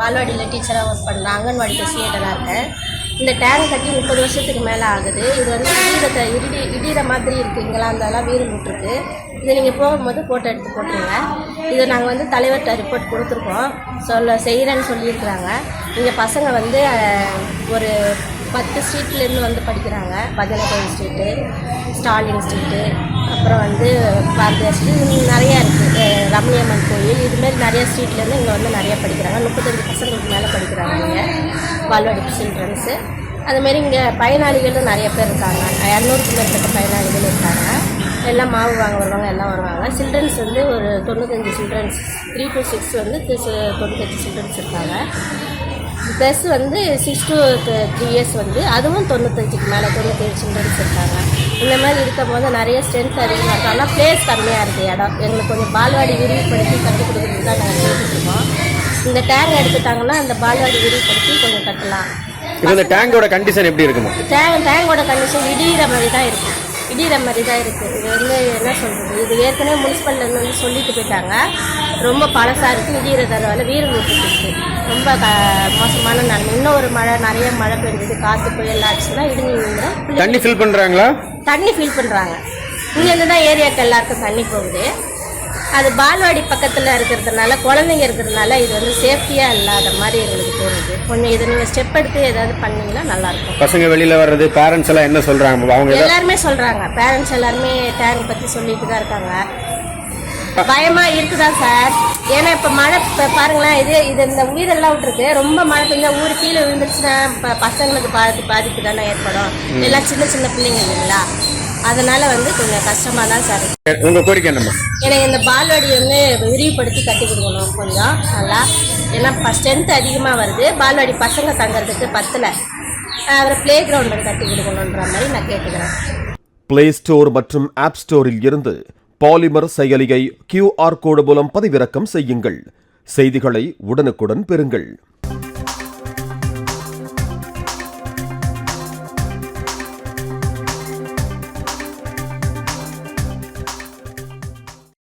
பால்வாடியில் டீச்சராக ஒர்க் பண்ணுறேன் அங்கன்வாடி ஃபெசிலிட்டராக இருக்கேன். இந்த டேங்க் கட்டி முப்பது வருஷத்துக்கு மேலே ஆகுது. இது வந்து இடிரத்தை இடி இடிகிற மாதிரி இருக்குது இங்கெல்லாம் அதெல்லாம் வீடு விட்டுருக்கு இதை நீங்கள் போகும்போது ஃபோட்டோ எடுத்து போட்டுருங்க. இதை நாங்கள் வந்து தலைவர்கிட்ட ரிப்போர்ட் கொடுத்துருக்கோம். சொல்ல செய்கிறேன்னு சொல்லியிருக்கிறாங்க. இங்கே பசங்க வந்து ஒரு பத்து ஸ்ட்ரீட்லேருந்து வந்து படிக்கிறாங்க. பதினெட்டாவது ஸ்ட்ரீட்டு ஸ்டாலின் ஸ்ட்ரீட்டு அப்புறம் வந்து பாரதியார் ஸ்ட்ரீட் நிறையா இருக்குது ஆம்னியம்மன் கோயில். இதுமாரி நிறைய ஸ்ட்ரீட்லேருந்து இங்கே வந்து நிறைய படிக்கிறாங்க. முப்பத்தஞ்சு பசங்களுக்கு மேலே படிக்கிறாங்க இங்கே. பால்வாடி சில்ட்ரன்ஸு அதுமாரி இங்கே பயனாளிகளும் நிறைய பேர் இருக்காங்க. இரநூறுக்கு மேற்பட்ட பயனாளிகள் இருக்காங்க. எல்லாம் மாவு வாங்க வருவாங்க எல்லாம் வருவாங்க. சில்ட்ரன்ஸ் வந்து ஒரு தொண்ணூத்தஞ்சு சில்ட்ரன்ஸ் த்ரீ டு சிக்ஸ் வந்து தொண்ணூத்தஞ்சு சில்ட்ரன்ஸ் இருக்காங்க. ப்ளஸ் வந்து சிக்ஸ் டு த்ரீ இயர்ஸ் வந்து அதுவும் தொண்ணூத்தஞ்சுக்கு மேலே தொண்ணூத்தேழு சில்ட்ரன்ஸ் இருக்காங்க. இந்த மாதிரி இருக்கும் போது நிறைய ஸ்ட்ரென்த் அதிகமாக இருக்கு ஆனால் பிளேஸ் கம்மியாக இருக்குது இடம். எங்களுக்கு கொஞ்சம் பால்வாடி விரிவுபடுத்தி கற்றுக் கொடுக்குறது தான் நாங்கள் கேட்டுருக்கோம் இந்த டேங்க் எடுத்துட்டாங்கன்னா அந்த பால்வாடி விரிவுபடுத்தி கொஞ்சம் கட்டலாம். இந்த டேங்கோட கண்டிஷன் எப்படி இருக்குமா? டேங்க் டேங்கோட கண்டிஷன் இடிகிற மாதிரி தான் இருக்குது இடிகிற மாதிரி தான் இருக்குது இது வந்து என்ன சொல்கிறது இது ஏற்கனவே முனிசிபல்லேருந்து வந்து சொல்லிட்டு போயிட்டாங்க. ரொம்ப பழசாக இருக்குது இடிகிற தரவால வீரம் விட்டுருக்கு ரொம்ப க மோசமான நிலைமை இன்னும் ஒரு மழை நிறைய மழை பெஞ்சது காற்று புயல் ஆச்சுன்னா இடிஞ்சு விழுந்துரும். தண்ணி ஃபில் பண்றாங்களா? தண்ணி ஃபில் பண்ணுறாங்க இங்கேருந்து தான் ஏரியாவுக்கு எல்லாருக்கும் தண்ணி போகுது. அது பால்வாடி பக்கத்தில் இருக்கிறதுனால குழந்தைங்க இருக்கிறதுனால இது வந்து சேஃப்டியாக இல்லாத மாதிரி எங்களுக்கு தோணுது. கொஞ்சம் இதை நீங்கள் ஸ்டெப் எடுத்து ஏதாவது பண்ணீங்கன்னா நல்லாயிருக்கும். பசங்க வெளியில வர்றது பேரண்ட்ஸ் எல்லாம் என்ன சொல்றாங்க? அவங்க எல்லாருமே சொல்றாங்க. பேரண்ட்ஸ் எல்லாருமே டேங்க் பத்தி சொல்லிட்டு தான் இருக்காங்க. பயமா இருக்குதா சார் ஏன்னா இப்ப மழை இப்ப பாருங்களேன் இது இது இந்த உயிரெல்லாம் விட்டுருக்கு. ரொம்ப மழை பெஞ்சா ஊர் கீழே விழுந்துருச்சுன்னா இப்ப பசங்களுக்கு பாதி பாதிப்பு தானே ஏற்படும் எல்லாம் சின்ன சின்ன பிள்ளைங்க இல்லைங்களா? அதனால வந்து கொஞ்சம் கஷ்டமா தான் சார் இருக்கு. உங்க கோரிக்கை என்னம்மா? எனக்கு இந்த பால்வாடி வந்து விரிவுபடுத்தி கட்டி கொடுக்கணும் கொஞ்சம் நல்லா. ஏன்னா ஸ்ட்ரென்த் அதிகமாக வருது. பால்வாடி பசங்க தங்கறதுக்கு பத்தல. அப்புறம் ப்ளே கிரவுண்ட் கட்டி கொடுக்கணுன்ற மாதிரி நான் கேட்டுக்கிறேன். பிளே ஸ்டோர் மற்றும் ஆப் ஸ்டோரில் இருந்து பாலிமர் செயலியை கியூஆர் கோடு மூலம் பதிவிறக்கம் செய்யுங்கள். செய்திகளை உடனுக்குடன் பெறுங்கள்.